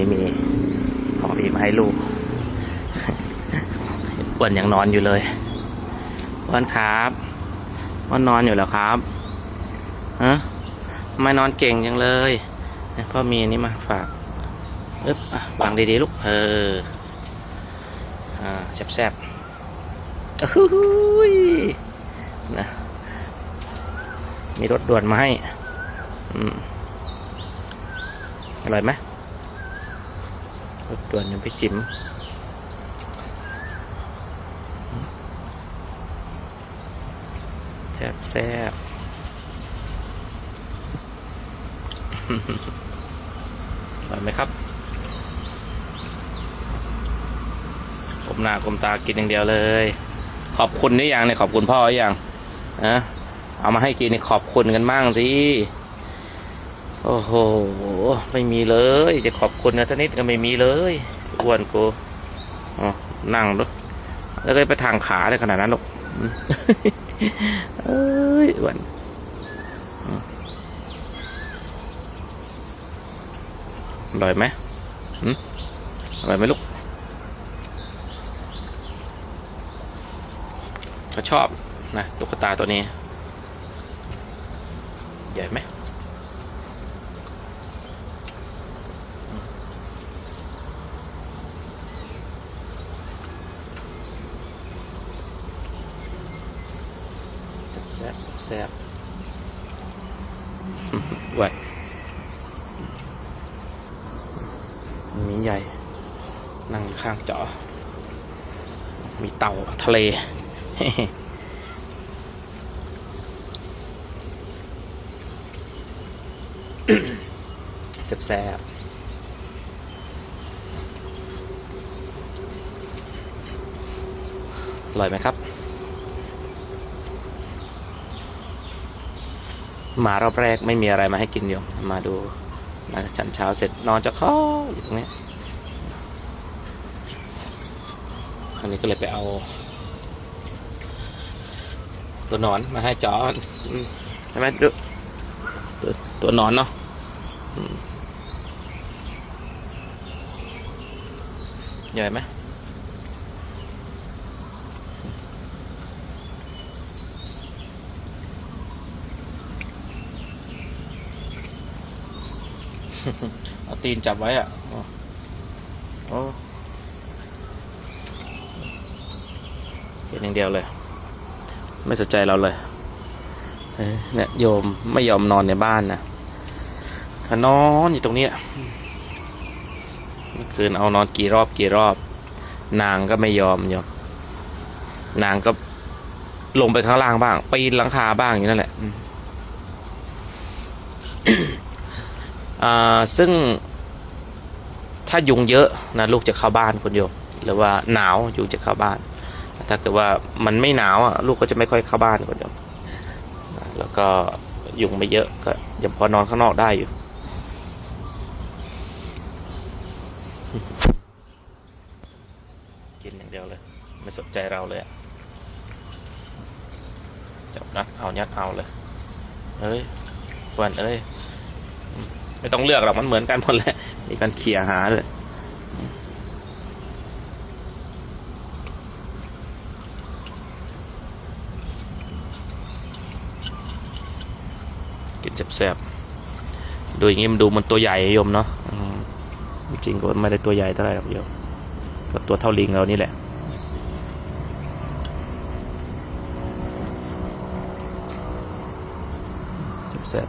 นี้มีของดีมาให้ลูกอ้วนยังนอนอยู่เลยอ้วนครับอ้วนนอนอยู่แล้วครับฮะทำไมนอนเก่งจังเลยพ่อมีอันนี้มาฝากอึ๊บวางดีๆลูกเอออ่าแซ่บๆอื้อหือนะมีรถด่วนมาให้ อืม อร่อยไหม รถด่วนยังไปจิ๋มแซบแซบอร่อยไหมครับกลมหน้ากลมตากินอย่างเดียวเลย ขอบคุณหรือยังเนี่ยขอบคุณพ่อหรือยังนะเอามาให้กินนี่ขอบคุณกันบ้างสิ โอ้โห ไม่มีเลย จะขอบคุณกันสักนิดก็ไม่มีเลยอ้วนกูอ๋อนั่งดูแล้วก็ไปทางขาได้ขนาดนั้นหรอกเอ้ยอ้วนอืมอร่อยไหมอืมอร่อยไหมลูกก็ชอบนะตุ๊กตาตัวนี้ ใหญ่ไหม แซ่บแซ่บแซบไว้มีใหญ่ นั่งข้างจอ มีเต่าทะเลแซ่บแซ่บอร่อยไหมครับ มารอบแรกไม่มีอะไรมาให้กินอยู่มาดูนะฉันเช้าเสร็จนอนจะเข้ออยู่ตรงนี้คราวนี้ก็เลยไปเอา ตัวนอนมาให้จอนใช่ไหมดูตัวตัวนอนเนาะใหญ่ไหม เอาตีนจับไว้อะโอ้เป็นอย่างเดียวเลย ไม่สนใจเราเลยเนี่ยโยมไม่ยอมนอนในบ้านนะถ้านอนอยู่ตรงนี้คืนเอานอนกี่รอบกี่รอบ นางก็ไม่ยอมโยมนางก็ลงไปข้างล่างบ้าง ปีนหลังคาบ้างอย่างนั้นแหละ ซึ่งถ้ายุงเยอะนะลูกจะเข้าบ้านคุณโยมหรือว่าหนาวยุงจะเข้าบ้าน ถ้าเกิดว่ามันไม่หนาวอะลูกก็จะไม่ค่อยเข้าบ้านคุณโยมแล้วก็ยุงไม่เยอะก็ยังพอนอนข้างนอกได้อยู่กินอย่างเดียวเลย ไม่สนใจเราเลยอะจับนัดเอายัดเอาเลยเฮ้ยวันเอ้ย ไม่ต้องเลือกหรอกมันเหมือนกันหมดแหละมีการเขี่ยหาเลยกินแซ่บๆดูอย่างงี้มันดูมันตัวใหญ่โยมเนาะจริงๆก็ไม่ได้ตัวใหญ่เท่าไหร่หรอกโยมก็ตัวเท่าลิงเรานี่แหละแซ่บ